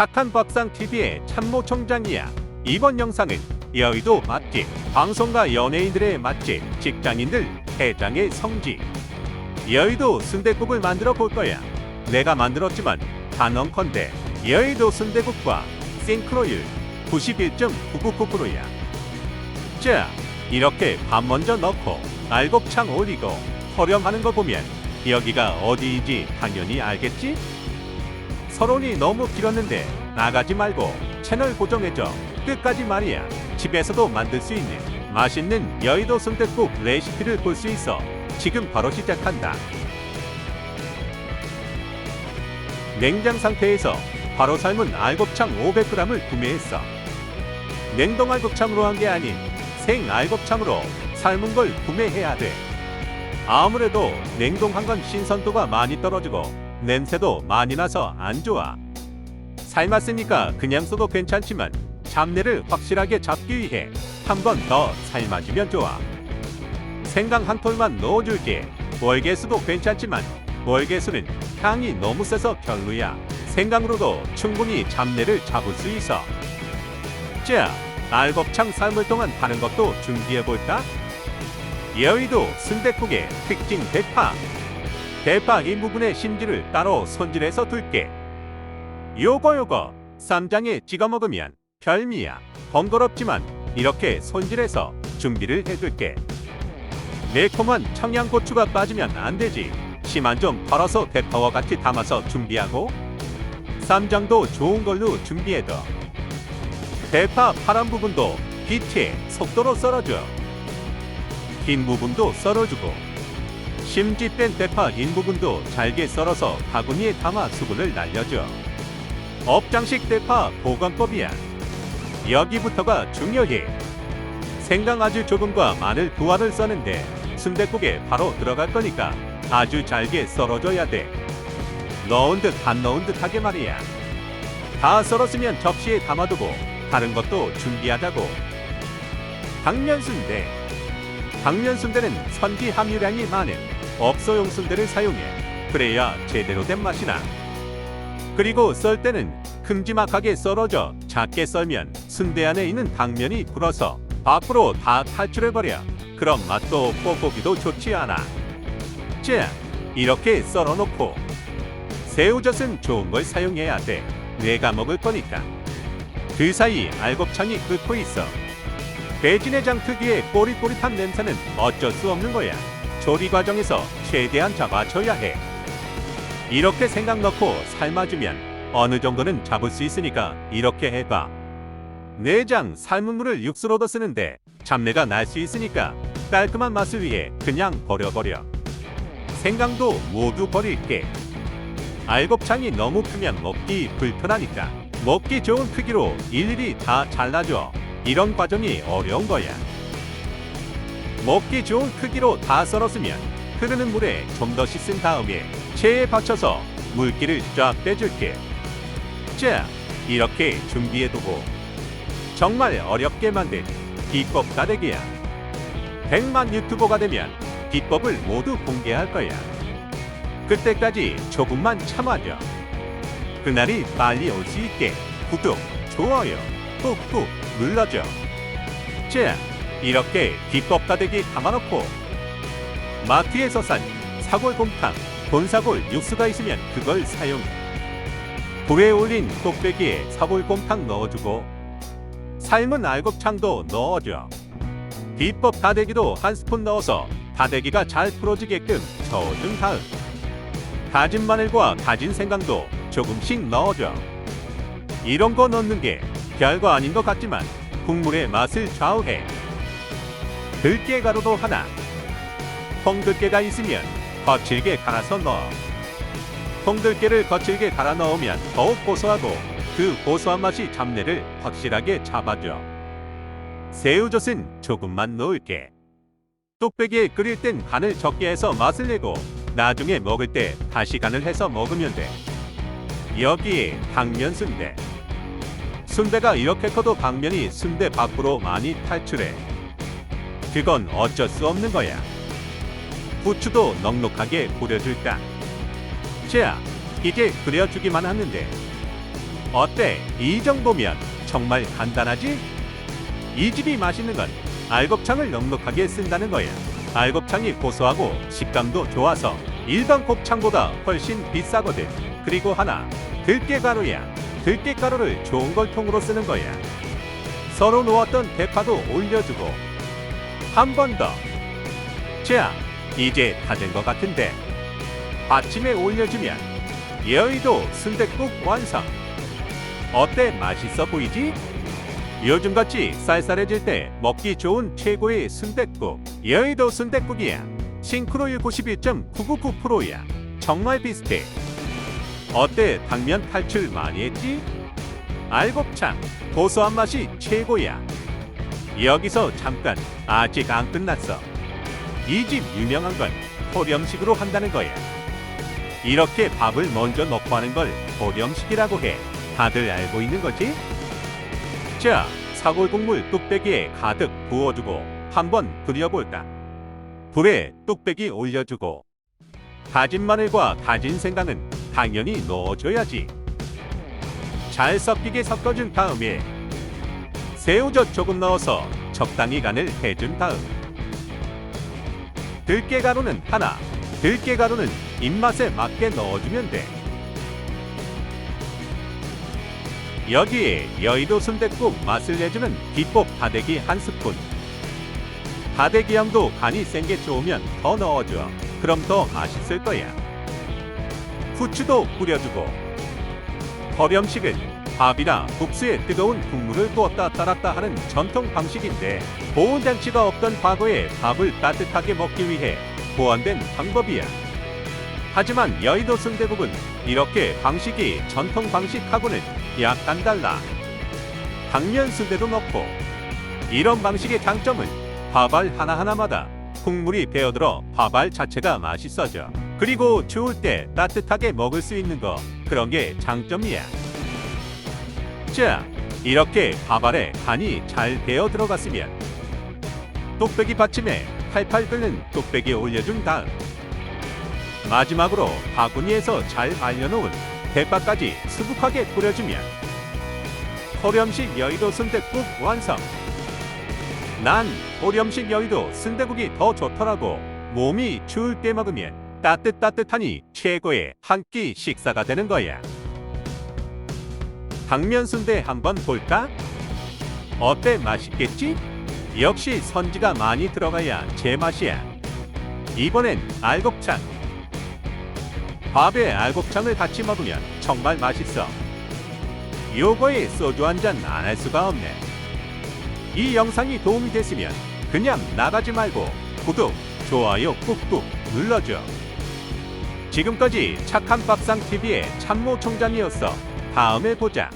착한 밥상TV의 참모 총장이야. 이번 영상은 여의도 맛집, 방송가 연예인들의 맛집, 직장인들 해장의 성지. 여의도 순대국을 만들어 볼 거야. 내가 만들었지만 단언컨대 여의도 순대국과 싱크로율 91.999%야. 자, 이렇게 밥 먼저 넣고 알곱창 올리고 허렴하는 거 보면 여기가 어디인지 당연히 알겠지? 서론이 너무 길었는데 나가지 말고 채널 고정해줘. 끝까지 말이야. 집에서도 만들 수 있는 맛있는 여의도 순댓국 레시피를 볼 수 있어. 지금 바로 시작한다. 냉장 상태에서 바로 삶은 알곱창 500g을 구매했어. 냉동 알곱창으로 한 게 아닌 생 알곱창으로 삶은 걸 구매해야 돼. 아무래도 냉동한 건 신선도가 많이 떨어지고 냄새도 많이 나서 안 좋아. 삶았으니까 그냥 써도 괜찮지만 잡내를 확실하게 잡기 위해 한 번 더 삶아주면 좋아. 생강 한 톨만 넣어줄게. 월계수도 괜찮지만 월계수는 향이 너무 세서 별로야. 생강으로도 충분히 잡내를 잡을 수 있어. 자, 알곱창 삶을 동안 다른 것도 준비해볼까? 여의도 순댓국의 특징 대파. 대파 이 부분의 심지를 따로 손질해서 둘게. 요거 요거 쌈장에 찍어 먹으면 별미야. 번거롭지만 이렇게 손질해서 준비를 해둘게. 매콤한 청양고추가 빠지면 안 되지. 심한 좀 덜어서 대파와 같이 담아서 준비하고 쌈장도 좋은 걸로 준비해둬. 대파 파란 부분도 빛의 속도로 썰어줘. 긴 부분도 썰어주고 심지 뺀 대파 긴 부분도 잘게 썰어서 바구니에 담아 수분을 날려줘. 업장식 대파 보관법이야. 여기부터가 중요해. 생강 아주 조금과 마늘 두 알을 써는데 순댓국에 바로 들어갈 거니까 아주 잘게 썰어줘야 돼. 넣은 듯 안 넣은 듯하게 말이야. 다 썰었으면 접시에 담아두고 다른 것도 준비하자고. 당면 순대. 당면 순대는 선지 함유량이 많은 업소 용 순대를 사용해. 그래야 제대로 된 맛이 나. 그리고 썰 때는 큼지막하게 썰어져 작게 썰면 순대 안에 있는 당면이 불어서 밖으로 다 탈출해버려. 그럼 맛도 뽀뽀기도 좋지 않아. 자, 이렇게 썰어놓고 새우젓은 좋은 걸 사용해야 돼. 내가 먹을 거니까. 그 사이 알곱창이 끓고 있어. 배진내장 특유의 꼬릿꼬릿한 냄새는 어쩔 수 없는 거야. 조리 과정에서 최대한 잡아줘야 해. 이렇게 생강 넣고 삶아주면 어느 정도는 잡을 수 있으니까 이렇게 해봐. 내장 삶은 물을 육수로 더 쓰는데 잡내가 날 수 있으니까 깔끔한 맛을 위해 그냥 버려버려. 생강도 모두 버릴게. 알곱창이 너무 크면 먹기 불편하니까 먹기 좋은 크기로 일일이 다 잘라줘. 이런 과정이 어려운 거야. 먹기 좋은 크기로 다 썰었으면 흐르는 물에 좀 더 씻은 다음에 체에 받쳐서 물기를 쫙 빼줄게. 자, 이렇게 준비해두고 정말 어렵게 만든 비법 다대기야. 100만 유튜버가 되면 비법을 모두 공개할 거야. 그때까지 조금만 참아줘. 그날이 빨리 올 수 있게 구독, 좋아요, 꾹꾹 눌러줘. 자, 이렇게 비법 다대기 담아놓고 마트에서 산 사골곰탕, 본사골 육수가 있으면 그걸 사용해. 불에 올린 꼭배기에 사골곰탕 넣어주고 삶은 알곱창도 넣어줘. 비법 다대기도 한 스푼 넣어서 다대기가 잘 풀어지게끔 저어준 다음 다진 마늘과 다진 생강도 조금씩 넣어줘. 이런 거 넣는 게 별거 아닌 것 같지만 국물의 맛을 좌우해. 들깨 가루도 하나. 통들깨가 있으면 거칠게 갈아서 넣어. 통들깨를 거칠게 갈아 넣으면 더욱 고소하고 그 고소한 맛이 잡내를 확실하게 잡아줘. 새우젓은 조금만 넣을게. 뚝배기에 끓일 땐 간을 적게 해서 맛을 내고 나중에 먹을 때 다시 간을 해서 먹으면 돼. 여기에 당면 순대. 순대가 이렇게 커도 당면이 순대 밖으로 많이 탈출해. 그건 어쩔 수 없는 거야. 후추도 넉넉하게 뿌려줄까. 자, 이제 끓여주기만 하는데 어때? 이 정도면 정말 간단하지? 이 집이 맛있는 건 알곱창을 넉넉하게 쓴다는 거야. 알곱창이 고소하고 식감도 좋아서 일반 곱창보다 훨씬 비싸거든. 그리고 하나, 들깨가루야. 들깨가루를 좋은 걸 통으로 쓰는 거야. 서로 놓았던 대파도 올려주고 한 번 더. 자, 이제 다 된 것 같은데 아침에 올려주면 여의도 순댓국 완성. 어때? 맛있어 보이지? 요즘같이 쌀쌀해질 때 먹기 좋은 최고의 순댓국 여의도 순댓국이야 싱크로율 91.999%야 정말 비슷해 어때 당면 탈출 많이 했지? 알곱창 고소한 맛이 최고야 여기서 잠깐 아직 안 끝났어 이 집 유명한 건 포렴식으로 한다는 거야 이렇게 밥을 먼저 넣고 하는 걸 포렴식이라고 해 다들 알고 있는 거지? 자, 사골 국물 뚝배기에 가득 부어주고 한번 끓여볼까? 불에 뚝배기 올려주고 다진 마늘과 다진 생강은 당연히 넣어줘야지. 잘 섞이게 섞어준 다음에 새우젓 조금 넣어서 적당히 간을 해준 다음 들깨가루는 하나, 들깨가루는 입맛에 맞게 넣어주면 돼. 여기에 여의도 순댓국 맛을 내주는 비법 다대기 한 스푼. 다대기 양도 간이 센 게 좋으면 더 넣어줘. 그럼 더 맛있을 거야. 후추도 뿌려주고. 거렴식은 밥이나 국수에 뜨거운 국물을 부었다 따랐다 하는 전통 방식인데 보온 장치가 없던 과거에 밥을 따뜻하게 먹기 위해 보완된 방법이야. 하지만 여의도 순대국은 이렇게 방식이 전통 방식하고는 약간 달라. 당면 순대도 넣고 이런 방식의 장점은 밥알 하나하나마다 국물이 배어들어 밥알 자체가 맛있어져. 그리고 추울 때 따뜻하게 먹을 수 있는 거 그런 게 장점이야. 자, 이렇게 밥알에 간이 잘 배어 들어갔으면 뚝배기 받침에 팔팔 끓는 뚝배기 올려준 다음 마지막으로 바구니에서 잘 말려놓은 대파까지 수북하게 뿌려주면 호렴식 여의도 순댓국 완성. 난 호렴식 여의도 순댓국이 더 좋더라고. 몸이 추울 때 먹으면 따뜻따뜻하니 최고의 한 끼 식사가 되는 거야. 당면 순대 한번 볼까? 어때 맛있겠지? 역시 선지가 많이 들어가야 제맛이야. 이번엔 알곱창. 밥에 알곱창을 같이 먹으면 정말 맛있어. 요거에 소주 한 잔 안 할 수가 없네. 이 영상이 도움이 됐으면 그냥 나가지 말고 구독, 좋아요 꾹꾹 눌러줘. 지금까지 착한 밥상 TV의 참모 총장이었어. 다음에 보자.